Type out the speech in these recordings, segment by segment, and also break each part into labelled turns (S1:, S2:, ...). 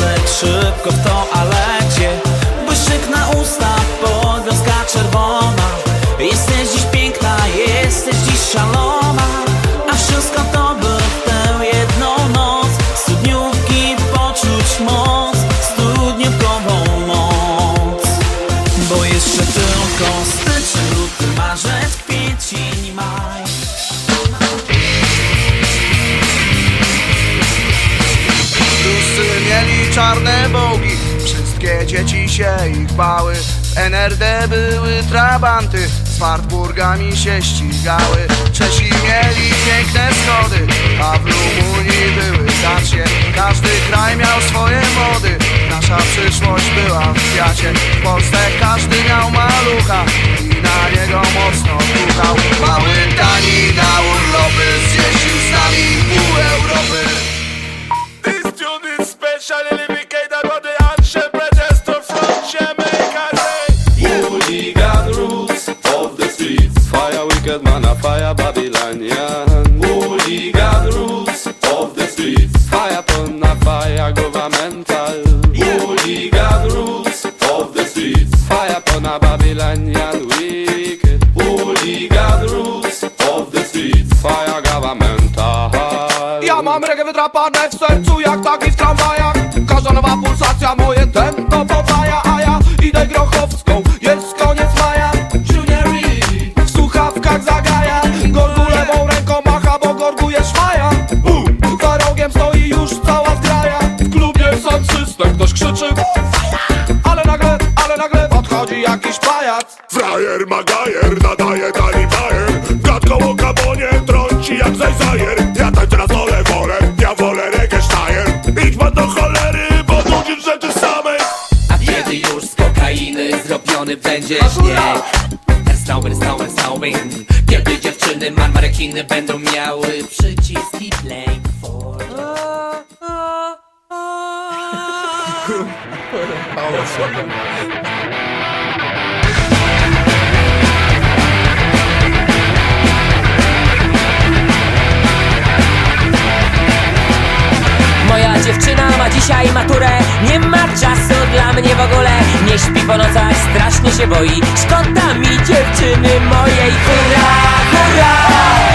S1: Nosek, szybko w toalecie
S2: Dzieci się ich bały. W NRD były trabanty Z Wartburgami się ścigały. Czesi mieli piękne schody A w Rumunii były dacie Każdy kraj miał swoje mody Nasza przyszłość była w kwiacie. W Polsce każdy miał malucha
S3: Rules of the streets. Fire pon a fire governmental. Hooligan rules of the streets. Fire pon a Babylonian wicked. Hooligan rules of the streets. Fire governmental.
S4: Ja mam reggae wydrapane w sercu jak taki w tramwajach. Każda nowa pulsacja moje tempo jakiś pajac.
S5: Frajer Magajer nadaje tani bajer Gadką o kabonie trąci jak zajzajer Ja tańczę na stole wolę, ja wolę reggae sztajer Idź pan do cholery, bo nudzisz rzeczy samej.
S6: A kiedy już z kokainy zrobiony będzie śnieg? Snowing, snowing, snowing Kiedy dziewczyny marmarekiny będą miały przyciski play for
S7: Moja dzisiaj maturę Nie ma czasu dla mnie w ogóle. Nie śpi po nocach, strasznie się boi. Szkoda mi dziewczyny mojej. Hurra, hurra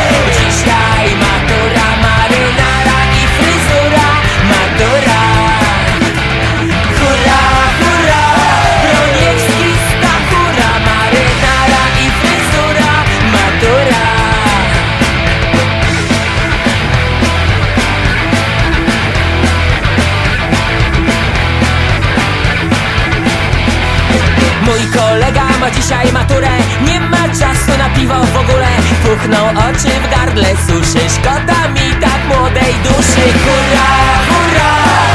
S7: ma dzisiaj maturę. Nie ma czasu na piwo w ogóle. Puchną oczy w gardle suszy Szkoda mi tak młodej duszy. Hurra, hurra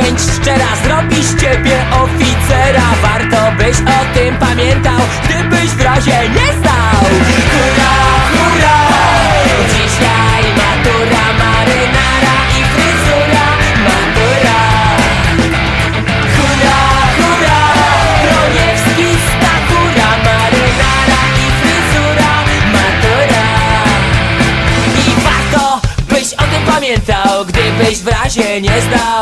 S7: chęć szczera Zrobi ciebie oficera. Warto byś o tym pamiętał Gdybyś w razie nie stał. Hurra, hurra Dzisiaj matura, marynara i fryzura Matura. Hurra, hurra Broniewski, Stachura Marynara i fryzura Matura. I warto byś o tym pamiętał Gdybyś w razie nie zdał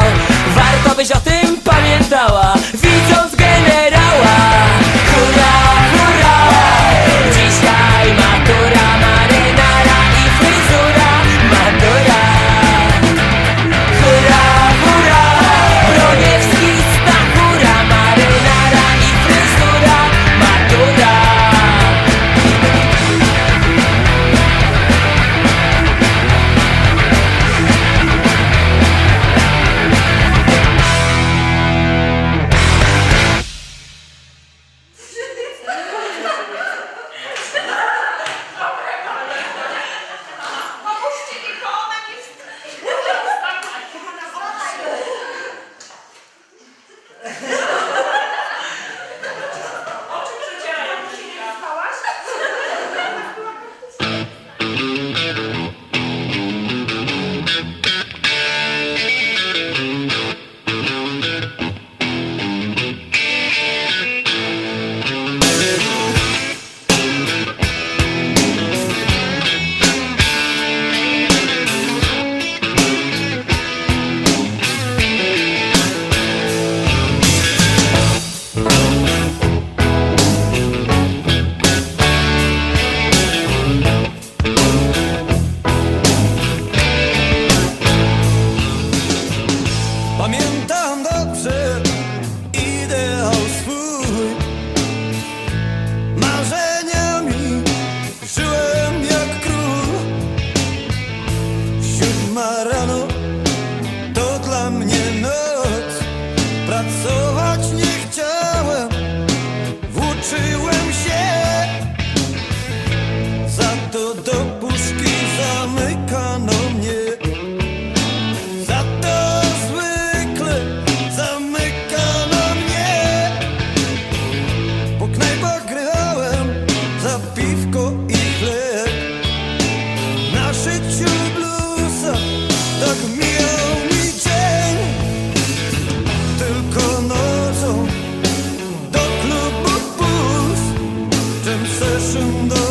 S8: mundo.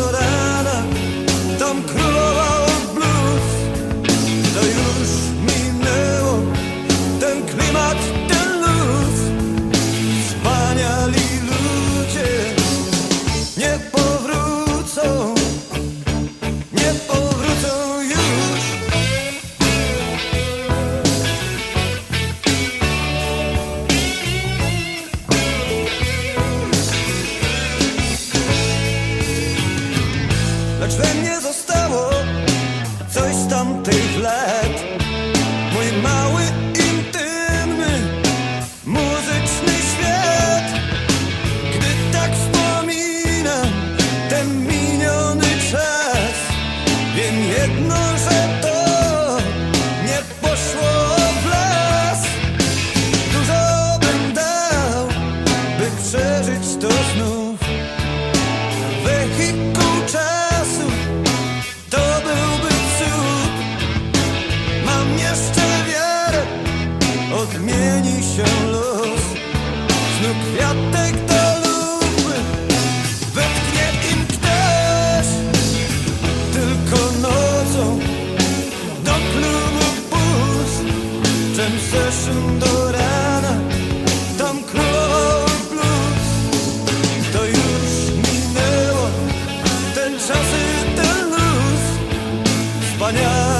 S8: bana.